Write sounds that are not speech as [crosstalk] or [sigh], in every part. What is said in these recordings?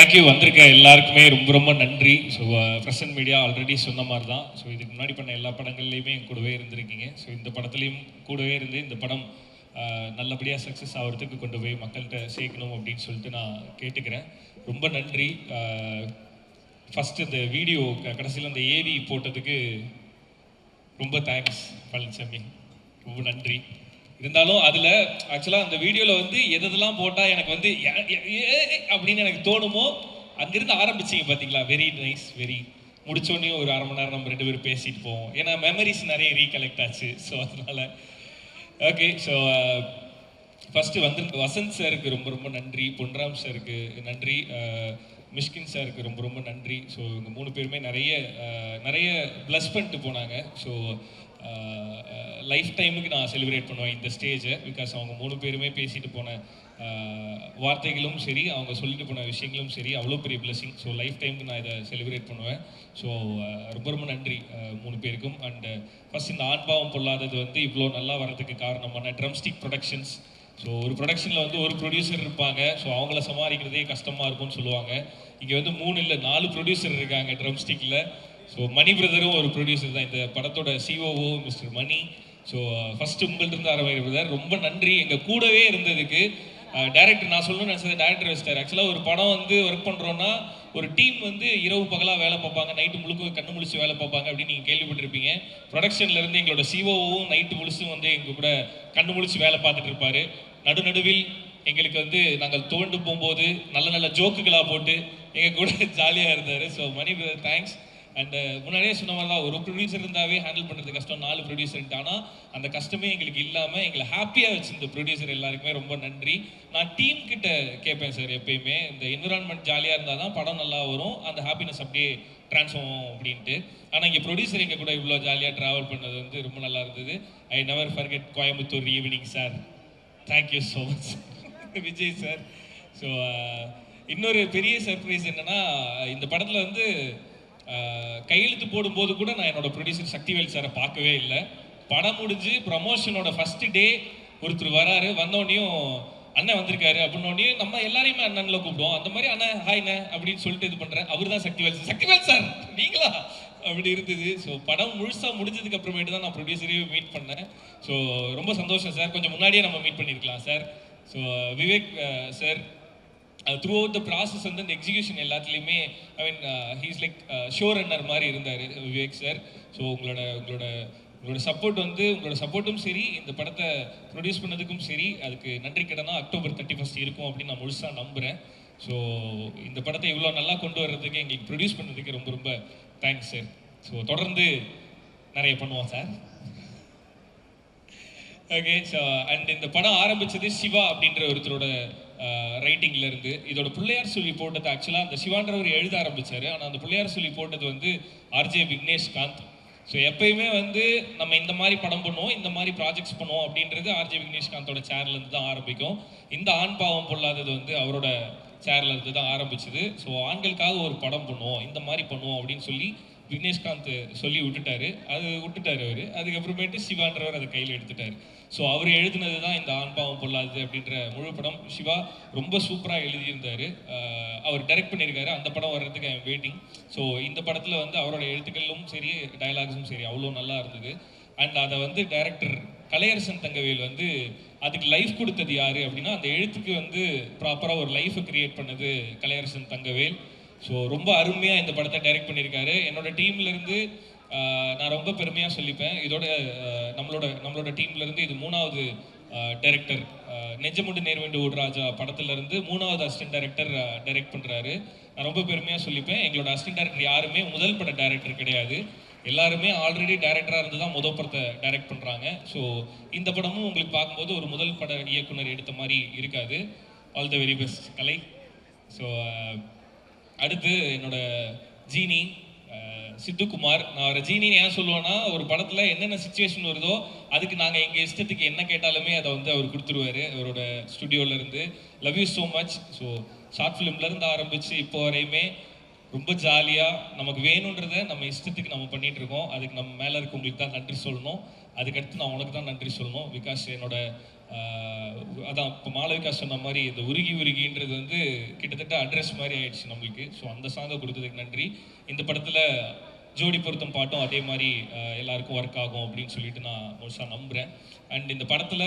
Thank you வந்திருக்க எல்லாருக்குமே ரொம்ப ரொம்ப நன்றி. ஸோ ப்ரெசன்ட் மீடியா ஆல்ரெடி சொன்ன மாதிரி தான் ஸோ இதுக்கு முன்னாடி பண்ண எல்லா படங்கள்லையுமே என் கூடவே இருந்திருக்கீங்க. ஸோ இந்த படத்துலையும் கூடவே இருந்து இந்த படம் uh, நல்லபடியாக சக்ஸஸ் ஆகிறதுக்கு கொண்டு போய் மக்கள்கிட்ட சேர்க்கணும் அப்படின்னு சொல்லிட்டு நான் கேட்டுக்கிறேன். ரொம்ப நன்றி. Uh, ஃபஸ்ட்டு இந்த வீடியோ கடைசியில் அந்த ஏவி போட்டதுக்கு ரொம்ப தேங்க்ஸ் பழனிசாமி ரொம்ப நன்றி. இருந்தாலும் அதில் ஆக்சுவலாக அந்த வீடியோவில் வந்து எது எதெல்லாம் போட்டால் எனக்கு வந்து ஏ- ஏ- ஏ- அப்படின்னு எனக்கு தோணுமோ அங்கிருந்து ஆரம்பிச்சிங்க பார்த்தீங்களா வெரி நைஸ் வெரி முடிச்சோடனே ஒரு அரை மணி நேரம் நம்ம ரெண்டு பேரும் பேசிட்டு போவோம். ஏன்னா மெமரிஸ் நிறைய ரீகலெக்ட் ஆச்சு. ஸோ அதனால். ஓகே ஸோ ஃபஸ்ட்டு வந்து வசந்த் சாருக்கு ரொம்ப ரொம்ப நன்றி. பொன்ராம் சாருக்கு நன்றி. Uh, மிஷ்கின் சாருக்கு ரொம்ப ரொம்ப நன்றி. ஸோ இவங்க மூணு பேருமே நிறைய uh, நிறைய ப்ளஸ் பண்ணிட்டு போனாங்க. ஸோ லைஃப் டைமுக்கு நான் செலிப்ரேட் பண்ணுவேன் இந்த ஸ்டேஜை பிகாஸ் அவங்க மூணு பேருமே பேசிட்டு போன வார்த்தைகளும் சரி அவங்க சொல்லிட்டு போன விஷயங்களும் சரி அவ்வளோ பெரிய blessing. ஸோ லைஃப் டைமுக்கு நான் இதை செலிப்ரேட் பண்ணுவேன். ஸோ ரொம்ப ரொம்ப நன்றி மூணு பேருக்கும். அண்டு ஃபர்ஸ்ட் இந்த ஆன்பாவம் பொல்லாதது வந்து இவ்வளோ நல்லா வரதுக்கு காரணமான ட்ரம்ஸ்டிக் ப்ரொடக்ஷன்ஸ் ஸோ ஒரு ப்ரொடக்ஷனில் வந்து ஒரு ப்ரொடியூசர் இருப்பாங்க. ஸோ அவங்கள சமாளிக்கிறதே கஷ்டமாக இருக்கும்னு சொல்லுவாங்க. இங்கே வந்து மூணு இல்லை நாலு ப்ரொடியூசர் இருக்காங்க ட்ரம்ஸ்டிக்கில் ஸோ மணி பிரதரும் ஒரு ப்ரொடியூசர் தான். இந்த படத்தோட COO mister Mani so first உங்கள்கிட்ட ஆரம்பிக்கிற பிரதர் ரொம்ப நன்றி. எங்கள் கூடவே இருந்ததுக்கு uh, டேரக்டர் நான் சொல்லணும்னு நினச்சது டேரக்டர் வச்சிட்டார். ஆக்சுவலாக ஒரு படம் வந்து ஒர்க் பண்ணுறோன்னா ஒரு டீம் வந்து இரவு பகலாக வேலை பார்ப்பாங்க. நைட்டு முழுக்க கண்ணு முழிச்சு வேலை பார்ப்பாங்க அப்படின்னு நீங்கள் கேள்விப்பட்டிருப்பீங்க. ப்ரொடக்ஷன்லேருந்து எங்களோட சிஓவும் நைட்டு முழுசும் வந்து எங்கள் கூட கண்ணு முழிச்சு வேலை பார்த்துட்டு இருப்பார். நடுநடுவில் எங்களுக்கு வந்து நாங்கள் துவண்டு போகும்போது நல்ல நல்ல ஜோக்குகளாக போட்டு எங்கள் கூட ஜாலியாக இருந்தார். So Mani thanks and uh, முன்னாடியே சொன்ன மாதிரி தான் ஒரு ப்ரொடியூசர் இருந்தாவே ஹேண்டில் பண்ணுறது கஷ்டம் நாலு ப்ரொடியூசர் ஆனால் அந்த கஷ்டமே எங்களுக்கு இல்லாமல் எங்களை ஹாப்பியாக வச்சிருந்த ப்ரொடியூசர் எல்லாருக்குமே ரொம்ப நன்றி. நான் டீம் கிட்ட கேட்பேன் சார் எப்பயுமே இந்த என்விரான்மெண்ட் ஜாலியாக இருந்தால் தான் படம் நல்லா வரும் அந்த ஹாப்பினஸ் அப்படியே ட்ரான்ஸ்ஃபார்ம் ஆகும் அப்படின்ட்டு. ஆனால் இங்கே ப்ரொடியூசர் எங்கள் கூட இவ்வளோ ஜாலியாக ட்ராவல் பண்ணது வந்து ரொம்ப நல்லா இருந்தது. I never forget Coimbatore evening sir thank you so much Vijay sir so uh, இன்னொரு பெரிய சர்ப்ரைஸ் என்னென்னா இந்த படத்தில் வந்து கையெழுத்து போடும்போது கூட நான் என்னோட ப்ரொடியூசர் சக்திவேல் சாரை பார்க்கவே இல்லை. படம் முடிஞ்சு ப்ரமோஷனோட ஃபர்ஸ்ட் டே ஒருத்தர் வராரு. வந்தோடனையும் அண்ணன் வந்திருக்காரு. அப்படின்னோடனையும் நம்ம எல்லாரையுமே அண்ணன்ல கூப்பிடுவோம். அந்த மாதிரி அண்ணன் ஹாய்ண்ண அப்படின்னு சொல்லிட்டு இது பண்ணுறேன் அவர் தான் சக்திவேல் சார் சக்திவேல் சார் நீங்களா? அப்படி இருந்தது. ஸோ படம் முழுசாக முடிஞ்சதுக்கு அப்புறமேட்டு தான் நான் ப்ரொடியூசரையும் மீட் பண்ணேன். ஸோ ரொம்ப சந்தோஷம் சார் கொஞ்சம் முன்னாடியே நம்ம மீட் பண்ணியிருக்கலாம் sir so Vivek sir throughout the process வந்து அந்த எக்ஸிகியூஷன் எல்லாத்துலேயுமே I mean he's like showrunner மாதிரி இருந்தார் விவேக் சார் ஸோ உங்களோட உங்களோட உங்களோட சப்போர்ட் வந்து உங்களோட சப்போர்ட்டும் சரி இந்த படத்தை ப்ரொடியூஸ் பண்ணதுக்கும் சரி அதுக்கு நன்றி கடனாக அக்டோபர் தேர்ட்டி ஃபஸ்ட் இருக்கும் அப்படின்னு நான் முழுசாக நம்புகிறேன் ஸோ இந்த படத்தை இவ்வளோ நல்லா கொண்டு வர்றதுக்கு எங்களுக்கு ப்ரொடியூஸ் பண்ணதுக்கு ரொம்ப ரொம்ப தேங்க்ஸ் சார் ஸோ தொடர்ந்து நிறைய பண்ணுவோம் சார் ஓகே ஸோ அண்ட் இந்த படம் ஆரம்பிச்சது சிவா அப்படின்ற ஒருத்தரோட ரைட்டிங்லேருந்து இதோட பிள்ளையார் சொல்லி போட்டது ஆக்சுவலாக அந்த சிவான்றவர் எழுத ஆரம்பித்தார் ஆனால் அந்த பிள்ளையார் சொல்லி போட்டது வந்து ஆர்ஜே விக்னேஷ்காந்த் ஸோ எப்பயுமே வந்து நம்ம இந்த மாதிரி படம் பண்ணுவோம் இந்த மாதிரி ப்ராஜெக்ட்ஸ் பண்ணுவோம் அப்படின்றது ஆர்ஜே விக்னேஷ்காந்தோட சேர்ல தான் ஆரம்பிக்கும். இந்த ஆண் பாவம் பொல்லாதது வந்து அவரோட சேர்ல இருந்து தான் ஆரம்பிச்சது. ஸோ ஆண்களுக்காக ஒரு படம் பண்ணுவோம் இந்த மாதிரி பண்ணுவோம் அப்படின்னு சொல்லி விக்னேஷ்காந்த் சொல்லி விட்டுட்டாரு. அது விட்டுட்டாரு அவர். அதுக்கப்புறமேட்டு சிவான்றவர் அதை கையில் எடுத்துட்டாரு. ஸோ அவர் எழுதினது தான் இந்த ஆண்பாவம் பொல்லாது அப்படின்ற முழு படம். சிவா ரொம்ப சூப்பராக எழுதியிருந்தாரு. அவர் டைரக்ட் பண்ணியிருக்காரு. அந்த படம் வர்றதுக்கு ஐ வெயிட்டிங் ஸோ இந்த படத்தில் வந்து அவரோட எழுத்துக்களும் சரி டைலாக்ஸும் சரி அவ்வளோ நல்லா இருந்தது. அண்ட் அதை வந்து டைரக்டர் கலையரசன் தங்கவேல் வந்து அதுக்கு லைஃப் கொடுத்தது யார் அப்படின்னா அந்த எழுத்துக்கு வந்து ப்ராப்பராக ஒரு லைஃபை கிரியேட் பண்ணது கலையரசன் தங்கவேல். ஸோ ரொம்ப அருமையாக இந்த படத்தை டைரக்ட் பண்ணியிருக்காரு. என்னோட டீம்லேருந்து நான் ரொம்ப பெருமையாக சொல்லிப்பேன். இதோட நம்மளோட நம்மளோட டீம்லேருந்து இது மூணாவது டைரக்டர் நெஞ்சமுண்டு நேர்வேண்டு ஓடுராஜா படத்துலேருந்து மூணாவது அசிஸ்டன்ட் டைரக்டர் டைரக்ட் பண்ணுறாரு நான் ரொம்ப பெருமையாக சொல்லிப்பேன். எங்களோட அசிஸ்டன்ட் டைரக்டர் யாருமே முதல் பட டைரக்டர் கிடையாது. எல்லாருமே ஆல்ரெடி டைரக்டராக இருந்து தான் முதல் படத்தை டைரக்ட் பண்ணுறாங்க ஸோ இந்த படமும் உங்களுக்கு பார்க்கும்போது ஒரு முதல் பட இயக்குனர் எடுத்த மாதிரி இருக்காது. ஆல் த வெரி பெஸ்ட் கலை. ஸோ அடுத்து என்னோட ஜீனி சித்துக்குமார். நான் அவரை ஜீனின்னு ஏன் சொல்லுவேன்னா ஒரு படத்தில் என்னென்ன சுச்சுவேஷன் வருதோ அதுக்கு நாங்கள் எங்கள் இஷ்டத்துக்கு என்ன கேட்டாலுமே அதை வந்து அவர் கொடுத்துருவாரு அவரோட ஸ்டுடியோலேருந்து love you so much so short ஃபிலிம்லேருந்து ஆரம்பித்து இப்போ வரையுமே ரொம்ப ஜாலியாக நமக்கு வேணுன்றத நம்ம இஷ்டத்துக்கு நம்ம பண்ணிட்டு இருக்கோம் அதுக்கு நம்ம மேலே இருக்கவங்களுக்கு தான் நன்றி சொல்லணும். அதுக்கடுத்து நான் உனக்கு தான் நன்றி சொல்லணும். பிகாஸ் என்னோட அதான் இப்போ மாளவிகா சொன்ன மாதிரி இந்த உருகி உருகின்றது வந்து கிட்டத்தட்ட அட்ரஸ் மாதிரி ஆயிடுச்சு நம்மளுக்கு. ஸோ அந்த சாங்கை கொடுத்ததுக்கு நன்றி. இந்த படத்தில் ஜோடி பொருத்தம் பாட்டும் அதே மாதிரி எல்லாருக்கும் ஒர்க் ஆகும் அப்படின்னு சொல்லிட்டு நான் முழுசாக நம்புகிறேன் அண்ட் இந்த படத்தில்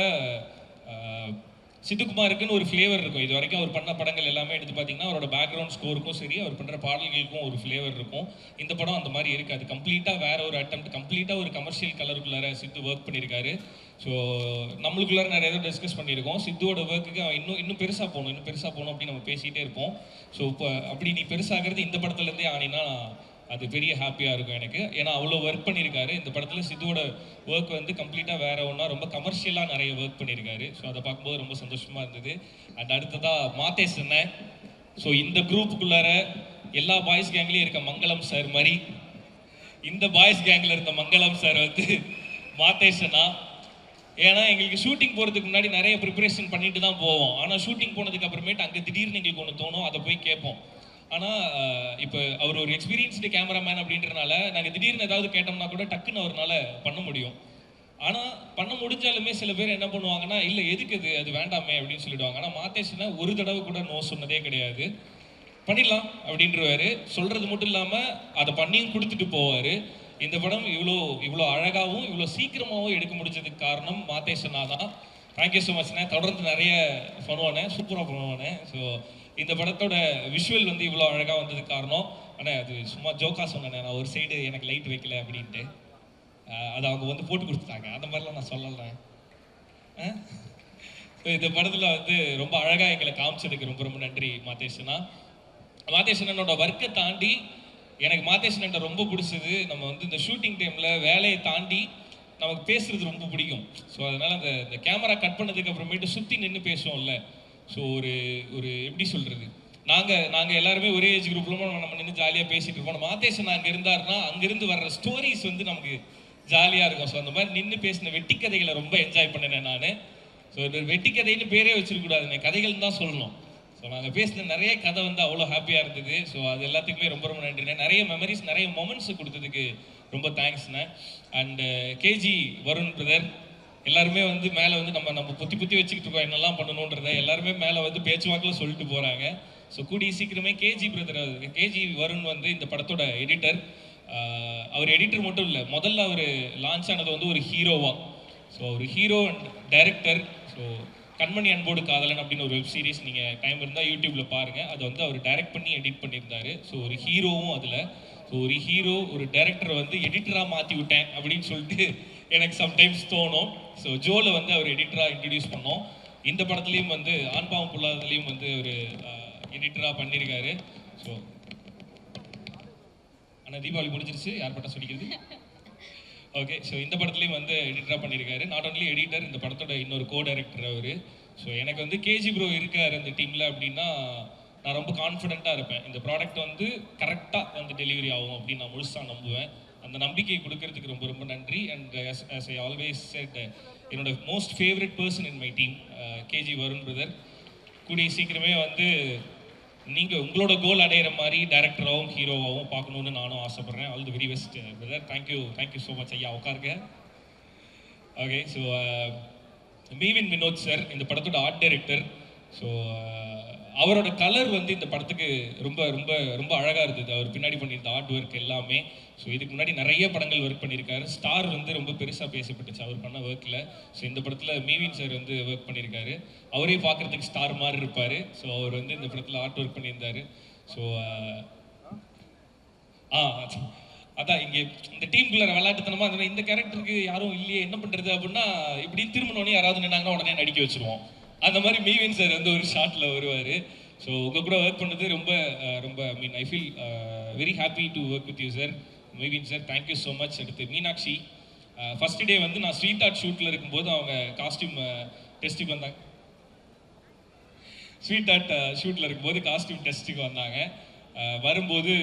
சித்துக்குமாருக்குன்னு ஒரு ஃப்ளேவர் இருக்கும். இது வரைக்கும் அவர் பண்ண படங்கள் எல்லாமே எடுத்து பார்த்தீங்கன்னா அவரோட பேக்ரவுண்ட் ஸ்கோருக்கும் சரி அவர் பண்ணுற பாடல்களுக்கும் ஒரு ஃப்ளேவர் இருக்கும். இந்த படம் அந்த மாதிரி இருக்காது கம்ப்ளீட்டாக வேற ஒரு அட்டம் கம்ப்ளீட்டாக ஒரு கமர்ஷியல் கலருக்குள்ளார சித்து ஒர்க் பண்ணியிருக்காரு ஸோ நம்மளுக்குள்ளார நிறைய இதை டிஸ்கஸ் பண்ணியிருக்கோம். சித்துவோட ஒர்க்குக்கு அவன் இன்னும் இன்னும் பெருசாக போகணும் இன்னும் பெருசாக போகணும் அப்படின்னு நம்ம பேசிகிட்டே இருப்போம். ஸோ இப்போ அப்படி நீ பெருசாகிறது இந்த படத்துலேருந்தே ஆனினா அது பெரிய ஹாப்பியாக இருக்கும் எனக்கு. ஏன்னா அவ்வளோ ஒர்க் பண்ணியிருக்காரு இந்த படத்தில் சித்துவோட ஒர்க் வந்து கம்ப்ளீட்டாக வேற ஒன்றா ரொம்ப கமர்ஷியலாக நிறைய ஒர்க் பண்ணியிருக்காரு ஸோ அதை பார்க்கும்போது ரொம்ப சந்தோஷமாக இருந்தது. அண்ட் அடுத்ததாக மாத்தேஷ் சொன்னேன் ஸோ இந்த குரூப்புக்குள்ளார எல்லா பாய்ஸ் கேங்லேயும் இருக்க மங்களம் சார் மாதிரி இந்த பாய்ஸ் கேங்கில் இருந்த மங்களம் சார் வந்து மாத்தேஷ் ஏன்னா எங்களுக்கு ஷூட்டிங் போகிறதுக்கு முன்னாடி நிறைய ப்ரிப்பரேஷன் பண்ணிட்டு தான் போவோம். ஆனால் ஷூட்டிங் போனதுக்கு அப்புறமேட்டு அங்கே திடீர்னு எங்களுக்கு ஒன்று தோணும். அதை போய் கேட்போம். ஆனால் இப்போ அவர் ஒரு எக்ஸ்பீரியன்ஸ்டு கேமராமேன் அப்படின்றனால நாங்கள் திடீர்னு ஏதாவது கேட்டோம்னா கூட டக்குன்னு அவரால் பண்ண முடியும். ஆனால் பண்ண முடிஞ்சாலுமே சில பேர் என்ன பண்ணுவாங்கன்னா இல்லை எதுக்கு அது அது வேண்டாமே அப்படின்னு சொல்லிடுவாங்க. ஆனால் மாத்தேஷ்னா ஒரு தடவை கூட நோ சொன்னதே கிடையாது. பண்ணிடலாம் அப்படின்றவாரு. சொல்றது மட்டும் இல்லாமல் அதை பண்ணியும் கொடுத்துட்டு போவார். இந்த படம் இவ்வளோ இவ்வளோ அழகாகவும் இவ்வளோ சீக்கிரமாகவும் எடுக்க முடிஞ்சதுக்கு காரணம் மாத்தேஷனா தான் தேங்க்யூ ஸோ மச்ண்ணே தொடர்ந்து நிறைய பண்ணுவானே சூப்பராக பண்ணுவானே ஸோ இந்த படத்தோட விஷுவல் வந்து இவ்வளோ அழகாக வந்ததுக்கு காரணம் ஆனால் அது சும்மா ஜோக்கா சொன்னேன் நான் ஒரு சைடு எனக்கு லைட் வைக்கல அப்படின்ட்டு. அதை அது அவங்க வந்து போட்டு கொடுத்துட்டாங்க. அந்த மாதிரிலாம் நான் சொல்லலை ஸோ இந்த படத்தில் வந்து ரொம்ப அழகாக எங்களை காமிச்சதுக்கு ரொம்ப ரொம்ப நன்றி மாதேஷனா மாதேஷனோட ஒர்க்கை தாண்டி எனக்கு மாதேஷன்கிட்ட ரொம்ப பிடிச்சது. நம்ம வந்து இந்த ஷூட்டிங் டைமில் வேலையை தாண்டி நமக்கு பேசுறது ரொம்ப பிடிக்கும். ஸோ அதனால அந்த இந்த கேமரா கட் பண்ணதுக்கு அப்புறமேட்டு சுற்றி நின்று பேசுவோம்ல. ஸோ ஒரு ஒரு எப்படி சொல்றது? நாங்கள் நாங்கள் எல்லாருமே ஒரே ஏஜ் குரூப்ல நம்ம நின்று ஜாலியாக பேசிகிட்டு இருப்போம். மாதேசன் அங்கே இருந்தாருன்னா அங்கேருந்து வர்ற ஸ்டோரிஸ் வந்து நமக்கு ஜாலியாக இருக்கும். ஸோ அந்த மாதிரி நின்று பேசின வெட்டி கதைகளை ரொம்ப என்ஜாய் பண்ணினேன் நான். ஸோ இந்த வெட்டி கதைன்னு பேரே வச்சிருக்கக்கூடாதுண்ணே கதைகள் தான் சொல்லணும். ஸோ நாங்கள் பேசின நிறைய கதை வந்து அவ்வளோ ஹாப்பியாக இருந்தது. ஸோ அது எல்லாத்துக்குமே ரொம்ப ரொம்ப நன்றிண்ணே. நிறைய மெமரிஸ் நிறைய மொமெண்ட்ஸ் கொடுத்ததுக்கு ரொம்ப தேங்க்ஸ்ண்ணே அண்டு கேஜி வருண் பிரதர் எல்லாருமே வந்து மேலே வந்து நம்ம நம்ம புத்தி புத்தி வச்சுக்கிட்டு இருக்கோம். என்னெல்லாம் பண்ணணுன்றத எல்லாருமே மேலே வந்து பேச்சுவாக்கில் சொல்லிட்டு போகிறாங்க ஸோ கூடிய சீக்கிரமே கேஜி பிரதர் கேஜி வருண் வந்து இந்த படத்தோட எடிட்டர் uh, அவர் எடிட்டர் மட்டும் இல்லை முதல்ல அவர் லான்ச் ஆனது வந்து ஒரு ஹீரோவாக ஸோ ஒரு ஹீரோ அண்ட் டைரக்டர் ஸோ கண்மணி அன்போடு காதலன் அப்படின்னு ஒரு வெப் சீரிஸ் நீங்கள் டைம் இருந்தால் யூடியூப்பில் பாருங்கள் அதை வந்து அவர் டைரக்ட் பண்ணி எடிட் பண்ணியிருந்தாரு. ஸோ ஒரு ஹீரோவும் அதில். ஸோ ஒரு ஹீரோ ஒரு டைரக்டரை வந்து எடிட்டராக மாற்றி விட்டேன் அப்படின்னு சொல்லிட்டு எனக்கு சம்டைம்ஸ் தோணும். ஸோ ஜோல வந்து அவர் எடிட்டராக இன்ட்ரடியூஸ் பண்ணோம். இந்த படத்துலையும் வந்து ஆண்பாவம் புல்லாததுலேயும் வந்து ஒரு எடிட்டராக பண்ணியிருக்காரு ஸோ ஆனால் தீபாவளி முடிஞ்சிருச்சு. யார் பட்டம் சொல்லிக்கிறது? ஓகே ஸோ இந்த படத்துலேயும் வந்து எடிட்டராக பண்ணியிருக்காரு நாட் ஓன்லி எடிட்டர் இந்த படத்தோட இன்னொரு கோ டைரக்டர் அவர். ஸோ எனக்கு வந்து கேஜி ப்ரோ இருக்கார் அந்த டீமில் அப்படின்னா நான் ரொம்ப கான்ஃபிடென்ட்டாக இருப்பேன். இந்த ப்ராடக்ட் வந்து கரெக்டாக வந்து டெலிவரி ஆகும் அப்படின்னு நான் முழுசாக நம்புவேன். அந்த நம்பிக்கையை கொடுக்கறதுக்கு ரொம்ப ரொம்ப நன்றி. And yes I always said என்னோட most favourite person in my team KG Varun brother கூடிய சீக்கிரமே வந்து நீங்கள் உங்களோட கோல் அடையிற மாதிரி டேரக்டராகவும் ஹீரோவாகவும் பார்க்கணுன்னு நானும் ஆசைப்பட்றேன். All the very best brother thank you thank you so much ஐயா. உட்காருங்க. Okay so Meevin Vinoth sir இந்த படத்தோட ஆர்ட் டைரக்டர் ஸோ அவரோட கலர் வந்து இந்த படத்துக்கு ரொம்ப ரொம்ப ரொம்ப அழகாக இருந்தது. அவர் பின்னாடி பண்ணியிருந்த ஆர்ட் ஒர்க் எல்லாமே. ஸோ இதுக்கு முன்னாடி நிறைய படங்கள் ஒர்க் பண்ணியிருக்காரு. ஸ்டார் வந்து ரொம்ப பெருசாக பேசப்பட்டுச்சு அவர் பண்ண ஒர்க்கில் ஸோ இந்த படத்தில் மீவின் சார் வந்து ஒர்க் பண்ணியிருக்காரு. அவரே பார்க்குறதுக்கு ஸ்டார் மாதிரி இருப்பார். ஸோ அவர் வந்து இந்த படத்தில் ஆர்ட் ஒர்க் பண்ணியிருந்தார். ஸோ ஆ அதான் இங்கே இந்த டீமுக்குள்ள விளையாட்டுத்தனமா இருந்தது இந்த கேரக்டருக்கு யாரும் இல்லையே. என்ன பண்ணுறது அப்படின்னா இப்படி திரும்பினோடனே யாராவது நின்னாங்கன்னா உடனே நடிக்க வச்சுருவோம். அந்த மாதிரி மீவின் சார் வந்து ஒரு ஷார்ட்ல வருவார். ஸோ உங்க கூட ஒர்க் பண்ணது ரொம்ப ரொம்ப I mean I feel very happy to work with you sir Meevin sir thank you so much அடுத்து மீனாட்சி. ஃபர்ஸ்ட் டே வந்து நான் ஸ்வீட் ஆர்ட் ஷூட்டில் இருக்கும்போது அவங்க காஸ்டியூம் டெஸ்ட்டுக்கு வந்தாங்க. ஸ்வீட் ஆர்ட் ஷூட்டில் இருக்கும்போது காஸ்டியூம் டெஸ்ட்டுக்கு வந்தாங்க. வரும்போது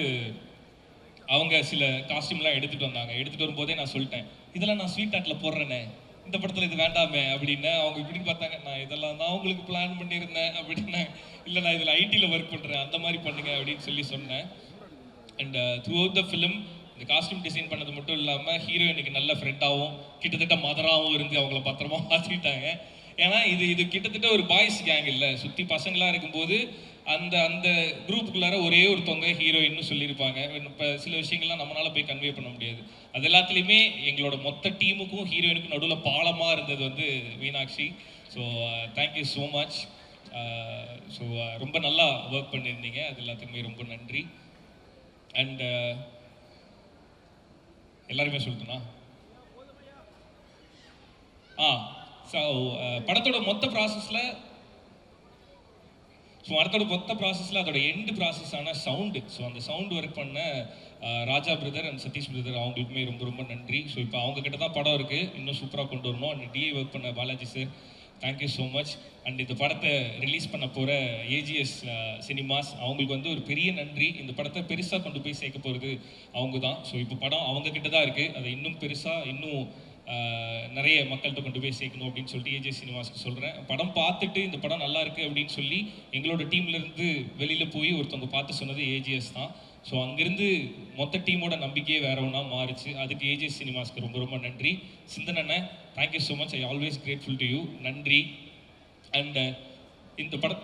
அவங்க சில காஸ்டியூம்லாம் எடுத்துகிட்டு வந்தாங்க. எடுத்துகிட்டு வரும்போதே நான் சொல்லிட்டேன் இதெல்லாம் நான் ஸ்வீட் ஆர்ட்டில் போடுறேனே. இந்த படத்துல இது வேண்டாமே அப்படின்னு அவங்க இப்படின்னு பார்த்தாங்க. நான் இதெல்லாம் தான் உங்களுக்கு பிளான் பண்ணியிருந்தேன் அப்படின்னா. இல்லை நான் இதில் ஐடியில் ஒர்க் பண்ணுறேன் அந்த மாதிரி பண்ணுங்க அப்படின்னு சொல்லி சொன்னேன். And throughout the film இந்த காஸ்டியூம் டிசைன் பண்ணது மட்டும் இல்லாமல் ஹீரோயினுக்கு நல்ல ஃப்ரெண்டாகவும் கிட்டத்தட்ட மதராகவும் இருந்து அவங்கள பத்திரமா பார்த்துக்கிட்டாங்க ஏன்னா இது இது கிட்டத்தட்ட ஒரு பாய்ஸ் கேங் இல்லை. சுற்றி பசங்களாக இருக்கும்போது அந்த அந்த குரூப்புக்குள்ளார ஒரே ஒருத்தவங்க ஹீரோயின்னு சொல்லியிருப்பாங்க. இப்போ சில விஷயங்கள்லாம் நம்மளால போய் கன்வே பண்ண முடியாது. அது எல்லாத்துலேயுமே எங்களோட மொத்த டீமுக்கும் ஹீரோயினுக்கும் நடுவில் பாலமாக இருந்தது வந்து Meenakshi. So thank you so much so ரொம்ப நல்லா ஒர்க் பண்ணியிருந்தீங்க. அது எல்லாத்துக்குமே ரொம்ப நன்றி. அண்ட் uh, எல்லாருமே சொல்லட்டுனா ஆ ஸோ uh, படத்தோட மொத்த ப்ராசஸில் ஸோ அடுத்தோட மொத்த ப்ராசஸில் அதோட எண்டு ப்ராசஸான சவுண்டு ஸோ அந்த சவுண்ட் ஒர்க் பண்ண Raja brother and Satish brother அவங்களுக்குமே ரொம்ப ரொம்ப நன்றி. ஸோ இப்போ அவங்க கிட்ட தான் படம் இருக்குது இன்னும் சூப்பராக கொண்டு வரணும். அண்ட் டிஏ ஒர்க் பண்ண Balaji sir thank you so much and இந்த படத்தை ரிலீஸ் பண்ண போகிற ஏஜிஎஸ் சினிமாஸ் அவங்களுக்கு வந்து ஒரு பெரிய நன்றி. இந்த படத்தை பெருசாக கொண்டு போய் சேர்க்க போகிறது அவங்க தான் ஸோ இப்போ படம் அவங்கக்கிட்ட தான் இருக்குது அதை இன்னும் பெருசாக இன்னும் நிறைய மக்கள்கிட்ட கொண்டு போய் சேர்க்கணும் அப்படின்னு சொல்லிட்டு ஏஜே சினிமாஸ்க்கு சொல்கிறேன் படம் பார்த்துட்டு இந்த படம் நல்லா இருக்குது அப்படின்னு சொல்லி எங்களோட டீம்லேருந்து வெளியில் போய் ஒருத்தவங்க பார்த்து சொன்னது ஏஜிஎஸ் தான். ஸோ அங்கேருந்து மொத்த டீமோட நம்பிக்கையே வேற ஒன்றா மாறுச்சு. அதுக்கு ஏஜிஎஸ் சினிமாஸ்க்கு ரொம்ப ரொம்ப நன்றி. சிந்தனண்ணே thank you so much I always grateful to you நன்றி. அண்ட் இந்த படம்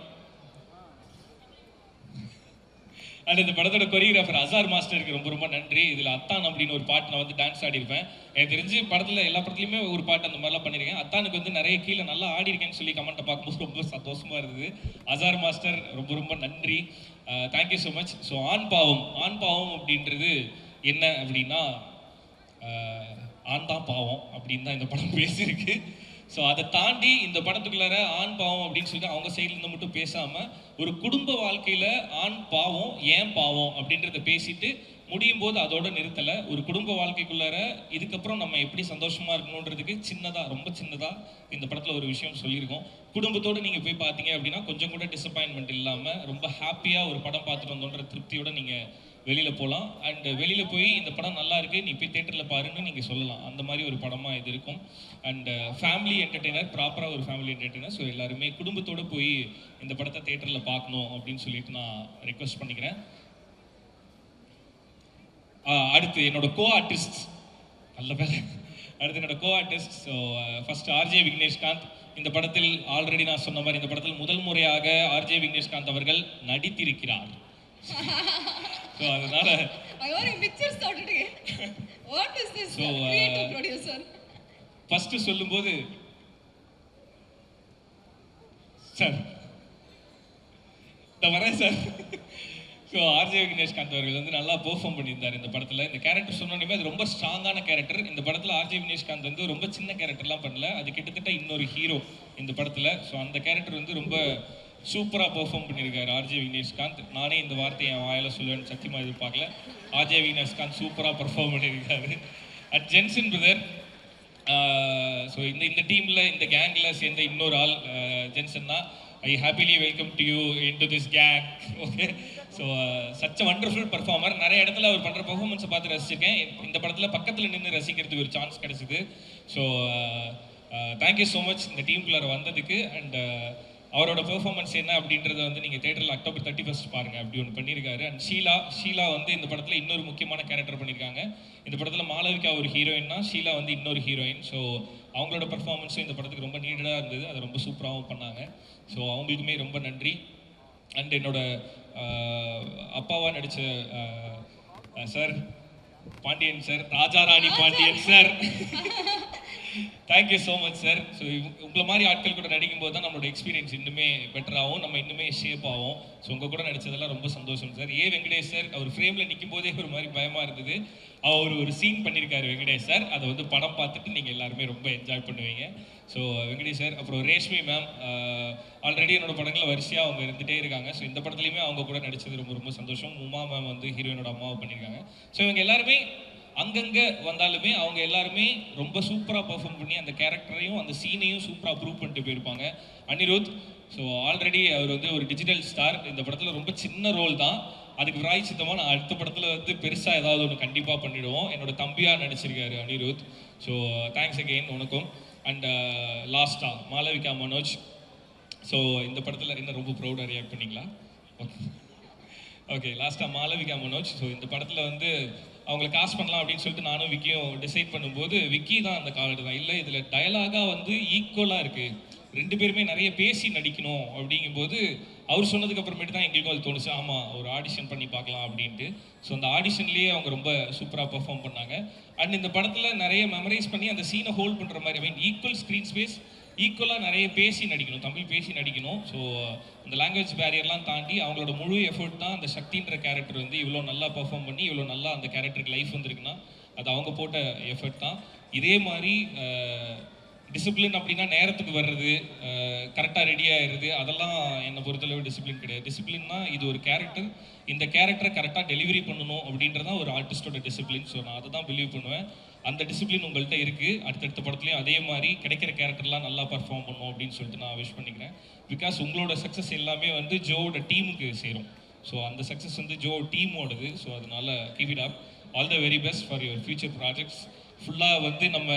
அண்ட் இந்த படத்தோட கொரியோகிராஃபர் அசார் மாஸ்டருக்கு ரொம்ப ரொம்ப நன்றி. இதில் அத்தான் அப்படின்னு ஒரு பாட்டு நான் வந்து டான்ஸ் ஆடிருப்பேன் எனக்கு தெரிஞ்சு படத்தில் எல்லா படத்துலையுமே ஒரு பாட்டு அந்த மாதிரிலாம் பண்ணியிருக்கேன். அத்தானுக்கு வந்து நிறைய கீழே நல்லா ஆடி இருக்கேன்னு சொல்லி கமெண்ட்டை பார்க்கும்போது ரொம்ப சந்தோஷமாக இருந்தது. அசார் மாஸ்டர் ரொம்ப ரொம்ப நன்றி. தேங்க்யூ ஸோ மச் ஸோ ஆண் பாவம் ஆண் பாவம் அப்படின்றது என்ன அப்படின்னா ஆண் தான் பாவம் அப்படின்னு தான் இந்த படம் [laughs] பேசியிருக்கு. ஸோ அதை தாண்டி இந்த படத்துக்குள்ளார ஆண் பாவம் அப்படின்னு சொல்லிட்டு அவங்க சைட்லேருந்து மட்டும் பேசாமல் ஒரு குடும்ப வாழ்க்கையில் ஆண் பாவம் ஏன் பாவம் அப்படின்றத பேசிட்டு முடியும் போது அதோட நிறுத்தலை. ஒரு குடும்ப வாழ்க்கைக்குள்ளார இதுக்கப்புறம் நம்ம எப்படி சந்தோஷமா இருக்கணுன்றதுக்கு சின்னதாக ரொம்ப சின்னதாக இந்த படத்தில் ஒரு விஷயம் சொல்லியிருக்கோம். குடும்பத்தோடு நீங்கள் போய் பார்த்தீங்க அப்படின்னா கொஞ்சம் கூட டிசப்பாயின்மெண்ட் இல்லாமல் ரொம்ப ஹாப்பியாக ஒரு படம் பார்த்துட்டு வந்தோன்ற திருப்தியோட நீங்கள் வெளியில் போகலாம் அண்ட் வெளியில் போய் இந்த படம் நல்லா இருக்குது நீ போய் தேட்டரில் பாருன்னு நீங்கள் சொல்லலாம். அந்த மாதிரி ஒரு படமாக இது இருக்கும். அண்ட் ஃபேமிலி என்டர்டெய்னர் ப்ராப்பராக ஒரு ஃபேமிலி என்டர்டெய்னர் ஸோ எல்லாருமே குடும்பத்தோடு போய் இந்த படத்தை தேட்டரில் பார்க்கணும் அப்படின்னு சொல்லிட்டு நான் ரெக்வஸ்ட் பண்ணிக்கிறேன். அடுத்து என்னோட கோ ஆர்டிஸ்ட் நல்ல பேர். அடுத்து என்னோட co artist so first RJ Vigneshkanth இந்த படத்தில் ஆல்ரெடி நான் சொன்ன மாதிரி இந்த படத்தில் முதல் முறையாக ஆர்ஜே விக்னேஷ்காந்த் அவர்கள் நடித்திருக்கிறார். [laughs] ஸோ அதனால creative producer? ஃபர்ஸ்ட் சொல்லும்போது சார் இந்த வரேன் சார் ஸோ ஆர்ஜே விக்னேஷ்காந்த் அவர்கள் வந்து நல்லா பெர்ஃபார்ம் பண்ணியிருந்தார் இந்த படத்தில். இந்த கேரக்டர் சொன்னோன்னே அது ரொம்ப ஸ்ட்ராங்கான கேரக்டர் இந்த படத்தில் ஆர்ஜே விக்னேஷ்காந்த் வந்து ரொம்ப சின்ன கேரக்டர்லாம் பண்ணல. அது கிட்டத்தட்ட இன்னொரு ஹீரோ இந்த படத்தில். ஸோ அந்த கேரக்டர் வந்து ரொம்ப சூப்பராக பெர்ஃபார்ம் பண்ணியிருக்காரு ஆர்ஜே விக்னேஷ்காந்த். நானே இந்த வார்த்தையை என் வாயில் சொல்லுவேன்னு சத்தியமாக எதிர்பார்க்கல. ஆர்ஜே விக்னேஷ்காந்த் சூப்பராக பெர்ஃபார்ம் பண்ணியிருக்காரு அட் ஜென்சன் பிரதர் ஸோ இந்த இந்த டீமில் இந்த கேங்கில் சேர்ந்த இன்னொரு ஆள் ஜென்சன் தான். I happily welcome to you in to this gang okay so such wonderful performer நிறைய இடத்துல அவர் பண்ணுற பர்ஃபார்மன்ஸை பார்த்து ரசிச்சிருக்கேன். இந்த படத்தில் பக்கத்தில் நின்று ரசிக்கிறதுக்கு ஒரு சான்ஸ் கிடைச்சிது. ஸோ தேங்க்யூ ஸோ மச் இந்த டீமுக்குள்ளார வந்ததுக்கு. அண்ட் அவரோட பெர்ஃபார்மன்ஸ் என்ன அப்படின்றத வந்து நீங்கள் தேட்டரில் அக்டோபர் தேர்ட்டி ஃபஸ்ட் பாருங்க. அப்படி ஒன்று பண்ணியிருக்காரு அண்ட் ஷீலா ஷீலா வந்து இந்த படத்தில் இன்னொரு முக்கியமான கேரக்டர் பண்ணியிருக்காங்க இந்த படத்தில் மாளவிகா ஒரு ஹீரோயின்னா ஷீலா வந்து இன்னொரு ஹீரோயின் ஸோ அவங்களோட பெர்ஃபார்மன்ஸும் இந்த படத்துக்கு ரொம்ப நீடடாக இருந்தது. அதை ரொம்ப சூப்பராகவும் பண்ணாங்க. ஸோ அவங்களுக்குமே ரொம்ப நன்றி. அண்ட் என்னோட ஆஹ், அப்பாவா நடித்த sir Pandian sir Raja Rani Pandian sir [laughs] thank you so much sir so உங்களை மாதிரி ஆட்கள் கூட நடிக்கும் போது தான் நம்மளோட எக்ஸ்பீரியன்ஸ் இன்னுமே பெட்டராகவும் நம்ம இன்னுமே ஷேப் ஆகும். ஸோ உங்கள் கூட நடித்ததெல்லாம் ரொம்ப சந்தோஷம் சார் ஏ வெங்கடேஷ் சார் அவர் ஃப்ரேமில் நிற்கும் போதே ஒரு மாதிரி பயமாக இருந்தது. அவர் ஒரு சீன் பண்ணியிருக்காரு வெங்கடேஷ் சார் அதை வந்து படம் பார்த்துட்டு நீங்கள் எல்லாருமே ரொம்ப என்ஜாய் பண்ணுவீங்க. ஸோ வெங்கடேஷ் சார் அப்புறம் ரேஷ்மி மேம் ஆல்ரெடி என்னோட படங்களில் வரிசையாக அவங்க இருந்துகிட்டே இருக்காங்க. ஸோ இந்த படத்துலையுமே அவங்க கூட நடித்தது ரொம்ப ரொம்ப சந்தோஷம். உமா மேம் வந்து ஹீரோயினோட அம்மாவை பண்ணியிருக்காங்க ஸோ இவங்க எல்லாருமே அங்கங்கே வந்தாலுமே அவங்க எல்லாருமே ரொம்ப சூப்பராக பர்ஃபார்ம் பண்ணி அந்த கேரக்டரையும் அந்த சீனையும் சூப்பராக ப்ரூவ் பண்ணிட்டு போயிருப்பாங்க. அனிருத் ஸோ ஆல்ரெடி அவர் வந்து ஒரு டிஜிட்டல் ஸ்டார் இந்த படத்தில் ரொம்ப சின்ன ரோல் தான். அதுக்கு ராய் சித்தமாக நான் அடுத்த படத்தில் வந்து பெருசாக ஏதாவது ஒன்று கண்டிப்பாக பண்ணிவிடுவோம் என்னோட தம்பியாக நடிச்சிருக்காரு அனிருத். ஸோ தேங்க்ஸ் அகெயின் உனக்கும் அண்ட் லாஸ்ட்டாக மாலவிகா மனோஜ். ஸோ இந்த படத்தில் என்ன ரொம்ப ப்ரௌடாக ரியாக்ட் பண்ணிங்களா? ஓகே ஓகே லாஸ்ட்டாக மாலவிகா மனோஜ். ஸோ இந்த படத்தில் வந்து அவங்களை காஸ்ட் பண்ணலாம் அப்படின்னு சொல்லிட்டு நானும் விக்கியும் டிசைட் பண்ணும்போது விக்கி தான் அந்த கால் தான் இல்லை இதில் டயலாகாக வந்து ஈக்குவலாக இருக்குது ரெண்டு பேருமே நிறைய பேசி நடிக்கணும் அப்படிங்கும்போது அவர் சொன்னதுக்கு அப்புறமேட்டு தான் எங்களுக்கும் அது தோணுச்சு. ஆமாம் ஒரு ஆடிஷன் பண்ணி பார்க்கலாம் அப்படின்ட்டு. ஸோ அந்த ஆடிஷன்லேயே அவங்க ரொம்ப சூப்பராக பெர்ஃபார்ம் பண்ணாங்க. அண்ட் இந்த படத்தில் நிறைய மெமரைஸ் பண்ணி அந்த சீனை ஹோல்ட் பண்ணுற மாதிரி I mean equal screen space ஈக்குவலாக நிறைய பேசி நடிக்கணும். தமிழ் பேசி நடிக்கணும். ஸோ அந்த லாங்குவேஜ் பேரியர்லாம் தாண்டி அவங்களோட முழு எஃபர்ட் தான் அந்த சக்தின்ற கேரக்டர் வந்து இவ்வளோ நல்லா பர்ஃபார்ம் பண்ணி இவ்வளோ நல்லா அந்த கேரக்டருக்கு லைஃப் வந்திருக்குன்னா அது அவங்க போட்ட எஃபர்ட் தான். இதே மாதிரி டிசிப்ளின் அப்படின்னா நேரத்துக்கு வர்றது கரெக்டாக ரெடி ஆயிடுறது அதெல்லாம் என்னை பொறுத்தளவு டிசிப்ளின் கிடையாது. டிசிப்ளின்னா இது ஒரு கேரக்டர் இந்த கேரக்டரை கரெக்டாக டெலிவரி பண்ணணும் அப்படின்றது தான் ஒரு ஆர்டிஸ்டோட டிசிப்ளின் ஸோ நான் அதை தான் பிலீவ் பண்ணுவேன். அந்த டிசிப்ளின் உங்கள்கிட்ட இருக்குது அடுத்தடுத்த படத்துலையும் அதே மாதிரி கிடைக்கிற கேரக்டர்லாம் நல்லா பர்ஃபார்ம் பண்ணும் அப்படின்னு சொல்லிட்டு நான் விஷ் பண்ணிக்கிறேன். பிகாஸ் உங்களோட சக்ஸஸ் எல்லாமே வந்து ஜோவோட டீமுக்கு சேரும். ஸோ அந்த சக்ஸஸ் வந்து ஜோ டீமோடது ஸோ அதனால keep it up all the very best for your future projects ஃபுல்லாக வந்து நம்ம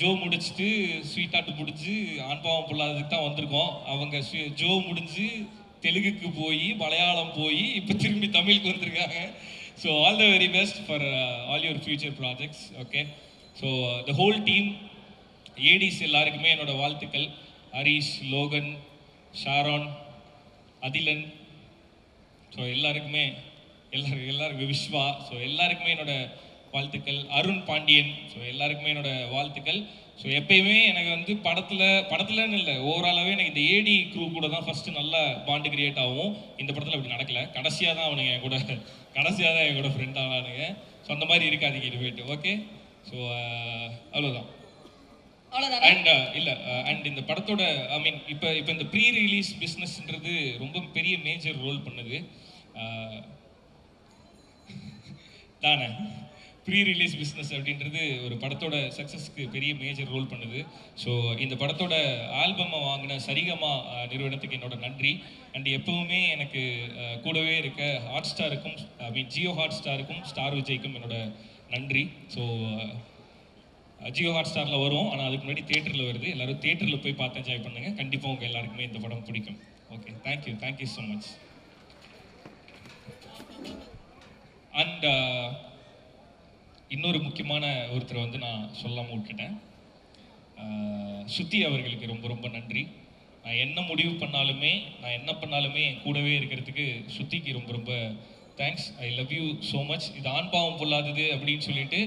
ஜோ முடிச்சுட்டு ஸ்வீட்டாட்டு முடிஞ்சு ஆண்பாவம் பொல்லாததுக்கு தான் வந்திருக்கோம். அவங்க ஜோ முடிஞ்சு தெலுங்குக்கு போய் மலையாளம் போய் இப்போ திரும்பி தமிழுக்கு வந்திருக்காங்க. So all the very best for all your future projects okay so the whole team ADs எல்லாருக்குமே என்னோட வாழ்த்துக்கள். Harish Logan Sharon Athilan. So எல்லாருக்குமே எல்லாருக்கும் எல்லாருக்கும் விஸ்வா ஸோ எல்லாருக்குமே என்னோட வாழ்த்துக்கள். அருண் பாண்டியன். ஸோ எல்லாருக்குமே என்னோட வாழ்த்துக்கள். ஸோ எப்பயுமே எனக்கு வந்து படத்தில் படத்துலன்னு இல்லை ஓவராலாகவே எனக்கு இந்த ஏடி க்ரூ கூட தான் ஃபஸ்ட்டு நல்ல பாண்டு கிரியேட் ஆகும். இந்த படத்தில் அப்படி நடக்கல. கடைசியாக தான் அவனுங்க என் கூட கடைசியாக தான் என் கூட ஃப்ரெண்ட் ஆனானுங்க. ஸோ அந்த மாதிரி இருக்காதீங்க இனிமேட்டு ஓகே ஸோ அவ்வளோதான் அண்ட் இல்லை அண்ட் இந்த படத்தோட ஐ மீன் இப்போ இப்போ இந்த ப்ரீ ரிலீஸ் பிஸ்னஸ்ன்றது ரொம்ப பெரிய மேஜர் ரோல் பண்ணுது. Uh, தானே? ப்ரீ ரிலீஸ் பிஸ்னஸ் அப்படின்றது ஒரு படத்தோட சக்ஸஸ்க்கு பெரிய மேஜர் ரோல் பண்ணுது. ஸோ இந்த படத்தோட ஆல்பமை வாங்கின சரிகமா நிறுவனத்துக்கு என்னோட நன்றி. அண்ட் எப்பவுமே எனக்கு கூடவே இருக்க ஹாட் ஸ்டாருக்கும் ஐ மீன் ஜியோ ஹாட் ஸ்டாருக்கும் ஸ்டார் விஜய்க்கும் என்னோட நன்றி. ஸோ ஜியோ ஹாட் ஸ்டாரில் வரும் ஆனால் அதுக்கு முன்னாடி தேட்டரில் வருது. எல்லோரும் தேட்டரில் போய் பார்த்து என்ஜாய் பண்ணுங்க. கண்டிப்பாக உங்கள் எல்லாருக்குமே இந்த படம் பிடிக்கும். Okay thank you thank you so much and இன்னொரு முக்கியமான ஒருத்தரை வந்து நான் சொல்லாமல் விட்டுட்டேன். சுத்தி அவர்களுக்கு ரொம்ப ரொம்ப நன்றி. நான் என்ன முடிவு பண்ணாலுமே நான் என்ன பண்ணாலுமே என் கூடவே இருக்கிறதுக்கு சுத்திக்கு ரொம்ப ரொம்ப thanks I love you so much இது ஆண் பாவம் பொல்லாதது அப்படின்னு சொல்லிட்டு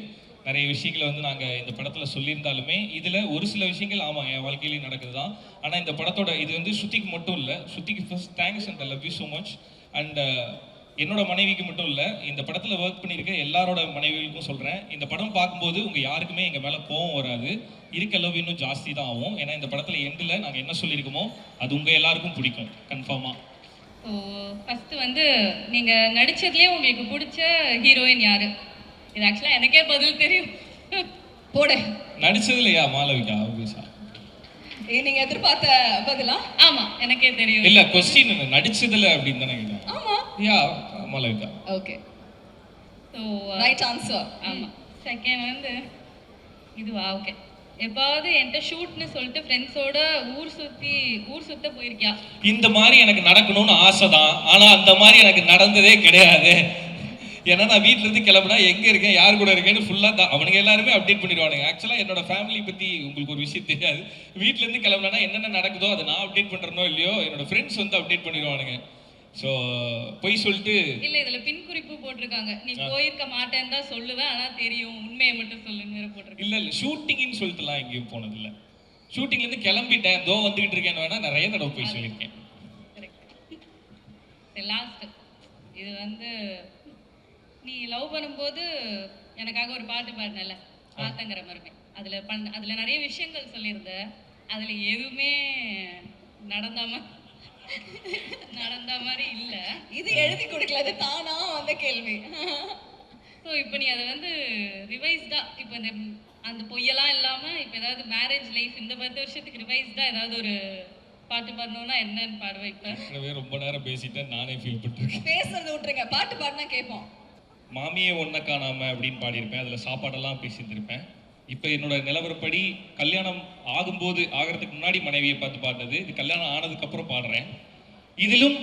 நிறைய விஷயங்களை வந்து நாங்கள் இந்த படத்தில் சொல்லியிருந்தாலுமே இதில் ஒரு சில விஷயங்கள் ஆமாம் என் வாழ்க்கையிலையும் நடக்குது தான் ஆனால் இந்த படத்தோட இது வந்து சுத்திக்கு மட்டும் இல்லை சுத்திக்கு first thanks and I love you so much and என்னோட மனைவிக்கு மட்டும் இல்லை இந்த படத்தில் ஒர்க் பண்ணியிருக்க எல்லாரோட மனைவிகளுக்கும் சொல்கிறேன் இந்த படம் பார்க்கும்போது உங்கள் யாருக்குமே எங்கள் மேலே கோவம் வராது. இருக்க லவ் இன்னும் ஜாஸ்தி தான் ஆகும். ஏன்னா இந்த படத்தில் எண்டில் நாங்கள் என்ன சொல்லியிருக்கோமோ அது உங்கள் எல்லாருக்கும் பிடிக்கும். கன்ஃபார்மாக ஸோ ஃபஸ்ட்டு வந்து நீங்கள் நடிச்சதுலேயே உங்களுக்கு பிடிச்ச ஹீரோயின் யாரு? இது ஆக்சுவலாக எனக்கே பதில் தெரியும். போட. நடிச்சதுலையா மாளவிகா? ஆப்வியஸா நீங்கள் எதிர்பார்த்த பதிலா? ஆமாம் எனக்கே தெரியும். இல்லை கொஸ்டின் நடிச்சதுல அப்படின்னு தானே கேட்டேன். ஆமாம் yeah Malavika okay so right answer ஆமாம் செகண்ட் வந்து இதுவா? ஓகே எப்பாவது என்கிட்ட ஷூட்னு சொல்லிட்டு ஃப்ரெண்ட்ஸோட ஊர் சுற்றி ஊர் சுத்த போயிருக்கியா? இந்த மாதிரி எனக்கு நடக்கணும்னு ஆசை தான் ஆனால் அந்த மாதிரி எனக்கு நடந்ததே கிடையாது. ஏன்னா நான் வீட்ல இருந்து கிளம்புனா எங்க இருக்கேன் யார் கூட இருக்கேன்னு ஃபுல்லா தான் அவனுங்க எல்லாருமே அப்டேட் பண்ணிடுவானுங்க. ஆக்சுவலா என்னோட ஃபேமிலி பத்தி உங்களுக்கு ஒரு விஷயம் தெரியாது. வீட்ல இருந்து கிளம்புனா என்னென்ன நடக்குதோ அதை நான் அப்டேட் பண்றேனோ இல்லையோ என்னோட ஃப்ரெண்ட்ஸ் வந்து அப்டேட் பண்ணிடுவானுங்க. ஸோ பொய் சொல்லிட்டு இல்ல இதுல பின் குறிப்பு போட்டிருக்காங்க. நீ போயிருக்க மாட்டேன்னு தான் சொல்லுவேன் ஆனா தெரியும் உண்மையை மட்டும் சொல்லுன்னு வேற போட்டிருக்காங்க. இல்ல இல்ல ஷூட்டிங்னு சொல்லிட்டுலாம் எங்கேயும் போனதில்ல. ஷூட்டிங்ல இருந்து கிளம்பிட்டேன் தோ வந்துகிட்டு இருக்கேன்னு வேணா நிறைய தடவை போய் சொல்லியிருக்கேன். லாஸ்ட் இது வந்து நீ லவ் பண்ணும்போது எனக்காக ஒரு பாட்டு பாடினல ஆத்தங்கிற மருமை. அதுல பண்ண அதுல நிறைய விஷயங்கள் சொல்லியிருந்த அதுல எதுவுமே நடந்த மா- நடந்த மாதிரி இல்ல. இது எழுதி கொடுக்கல அது தானா வந்த கேள்வி. ஸோ இப்போ நீ அதை வந்து ரிவைஸ்டா இப்போ இந்த அந்த பொய்யெல்லாம் இல்லாம இப்போ ஏதாவது மேரேஜ் லைஃப் இந்த பத்து வருஷத்துக்கு ரிவைஸ்டா ஏதாவது ஒரு பாட்டு பாடணும்னா என்னன்னு பாடுவேன் இப்போ? ரொம்ப நேரம் பேசிட்டேன் நானே ஃபீல் பண்ணிருக்கேன் பேசுறது விட்டுருங்க பாட்டு பாடினா கேட்போம். மாமியே ஒன்ன காணாம அப்படின்னு பாடியிருப்பேன் அதுல சாப்பாடெல்லாம் பேசியிருந்திருப்பேன். இப்போ என்னோட நிலவரப்படி கல்யாணம் ஆகும்போது ஆகிறதுக்கு முன்னாடி மனைவியை பார்த்து பாடுறது. இது கல்யாணம் ஆனதுக்கப்புறம் பாடுறேன். இதிலும்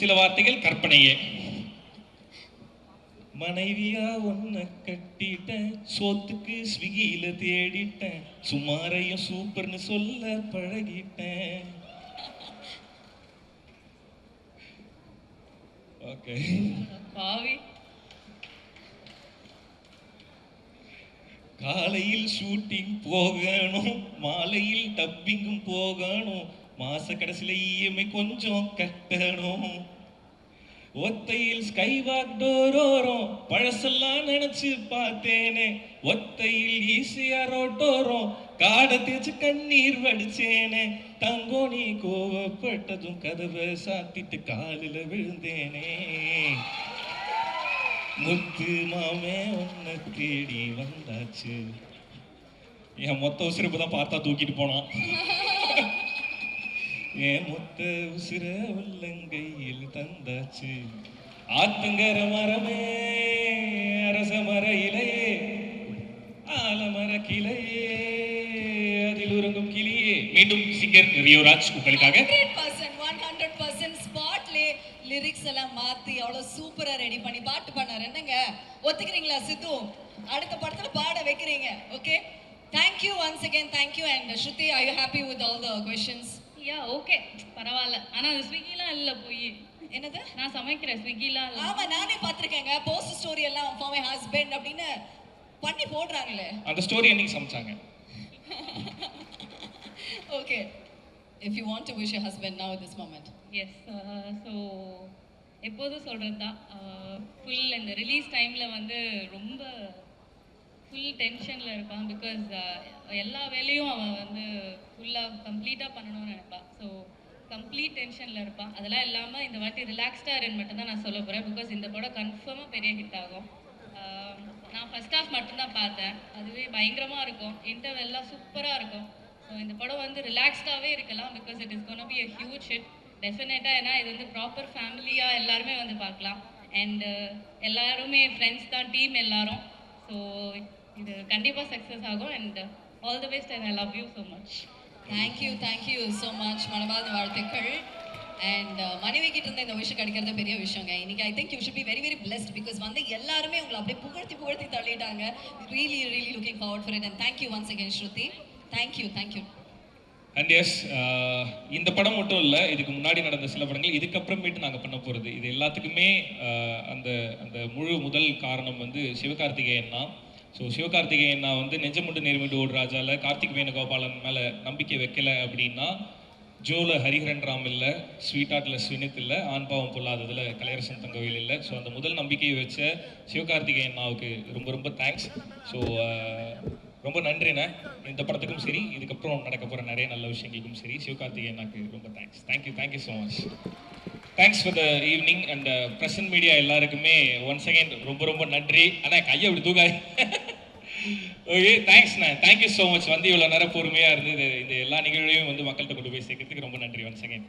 சில வார்த்தைகள் கற்பனையே. மனைவியா ஒன்ன கட்டிட்டேன். சோத்துக்கு ஸ்விக்கியில தேடிட்டேன். சுமாரையும் சூப்பர்னு சொல்ல பழகிட்டேன். ஓகே பாவி. காலையில் ஷூட்டிங் போகணும் மாலையில் டப்பிங்கும் போகணும் மாச கடைசியில இஎம்ஐ கொஞ்சம் கட்டணும். ஒத்தையில் ஸ்கை வாக் டோரோரும் பழசெல்லாம் நினைச்சு பார்த்தேனே. ஒத்தையில் ஈஸியா ரோட்டோரும் காடை தேய்ச்சு கண்ணீர் வடிச்சேனே. தங்கோ நீ கோவப்பட்டதும் கதவை சாத்திட்டு காலில் விழுந்தேனே. முத்து மாமே உன்னை தேடி வந்தாச்சு. என் மொத்த உசுரப்பு தான் பார்த்தா தூக்கிட்டு போனான். என் மொத்த உசுர உள்ளங்கையில் தந்தாச்சு. ஆத்தங்கர மரமே அரச மர இலையே ஆலமர கிளையே அதில் உறங்கும் கிளியே. மீண்டும் சிங்கர் ரியோராஜ் உங்களுக்காக. சூப்பரா ரெடி பண்ணி பாட்டு பண்ணாரு என்னங்க? ஒத்துக்கிறீங்களா சித்து? அடுத்த படத்துல பாட வைக்கிறீங்க. Okay thank you once again thank you and Shruti I you happy with all the questions yeah okay பரவாயில்ல. ஆனா அது ஸ்விக்கிலாம் இல்ல போய். என்னது? நான் சமைக்கிறேன் ஸ்விக்கிலாம் ஆமா நானே பார்த்திருக்கேங்க. போஸ்ட் ஸ்டோரி எல்லாம் ஃபார் மை ஹஸ்பண்ட் அப்படின்னு பண்ணி போடுறாங்களே. அந்த ஸ்டோரி என்னைக்கு சமைச்சாங்க? Okay if you want to wish your husband now this moment yes so எப்போதும் சொல்கிறது தான் ஃபுல் இந்த ரிலீஸ் டைமில் வந்து ரொம்ப ஃபுல் டென்ஷனில் இருப்பான் பிகாஸ் எல்லா வேலையும் அவன் வந்து ஃபுல்லாக கம்ப்ளீட்டாக பண்ணணும்னு நினைப்பான் ஸோ கம்ப்ளீட் டென்ஷனில் இருப்பான். அதெல்லாம் இல்லாமல் இந்த வாட்டி ரிலாக்ஸ்டாக இருன்னு மட்டும் தான் நான் சொல்ல போகிறேன் பிகாஸ் இந்த படம் கன்ஃபார்மாக பெரிய ஹிட் ஆகும். நான் ஃபர்ஸ்ட் ஹாஃப் மட்டும்தான் பார்த்தேன். அதுவே பயங்கரமாக இருக்கும். இன்டர்வெல்லாம் சூப்பராக இருக்கும். ஸோ இந்த படம் வந்து ரிலாக்ஸ்டாகவே இருக்கலாம். Because it is gonna be a huge hit டெஃபினட்டாக ஏன்னா இது வந்து ப்ராப்பர் ஃபேமிலியாக எல்லாருமே வந்து பார்க்கலாம். அண்டு uh, எல்லாருமே ஃப்ரெண்ட்ஸ் தான் டீம் எல்லாரும். ஸோ இது கண்டிப்பாக சக்ஸஸ் ஆகும். And all the best and I love you so much thank you thank you so much மனமார்ந்த வாழ்த்துக்கள். அண்ட் uh, மனைவி கிட்ட இருந்த இந்த விஷயம் கிடைக்கிறது பெரிய விஷயங்க. இன்னைக்கு I think you should be very very blessed because வந்து எல்லாருமே உங்களை அப்படியே புகழ்த்தி புகழ்த்தி தள்ளிட்டாங்க. Really really looking forward for it and thank you once again Shruti thank you thank you and yes uh, இந்த படம் மட்டும் இல்லை இதுக்கு முன்னாடி நடந்த சில படங்கள் இதுக்கப்புறமேட்டு நாங்கள் பண்ண போகிறது இது எல்லாத்துக்குமே uh, அந்த அந்த முழு முதல் காரணம் வந்து சிவகார்த்திகேயன் தான். ஸோ சிவகார்த்திகேயன் நான் வந்து நெஞ்சமுண்டு நேர்மிட்டு ஓடு ராஜாவில் கார்த்திக் வேணுகோபாலன் மேலே நம்பிக்கை வைக்கல அப்படின்னா ஜோல ஹரிஹரன் ராம் இல்லை ஸ்வீட்ஹார்ட்டில் ஸ்வினித் இல்லை ஆண் பாவம் பொல்லாததில் கலையரசன் தங்கவேல் இல்லை. ஸோ அந்த முதல் நம்பிக்கையை வச்ச சிவகார்த்திகேயன் அண்ணாவுக்கு ரொம்ப ரொம்ப தேங்க்ஸ் ஸோ uh, ரொம்ப நன்றிண்ணே. இந்த படத்துக்கும் சரி இதுக்கப்புறம் நடக்க போகிற நிறைய நல்ல விஷயங்களுக்கும் சரி சிவகார்த்திகேயன் எனக்கு ரொம்ப thanks thank you thank you so much thanks for the evening and present media எல்லாருக்குமே ஒன் செகண்ட் ரொம்ப ரொம்ப நன்றி. ஆனால் கையை அப்படி தூக்காது. ஓகே தேங்க்ஸ்ண்ணா தேங்க்யூ ஸோ மச் வந்து இவ்வளோ நேரம் பொறுமையாக இருந்தது இது- இந்த எல்லா நிகழ்வையும் வந்து மக்கள்கிட்ட கொண்டு போய் சேர்க்கறதுக்கு ரொம்ப நன்றி ஒன் செகண்ட்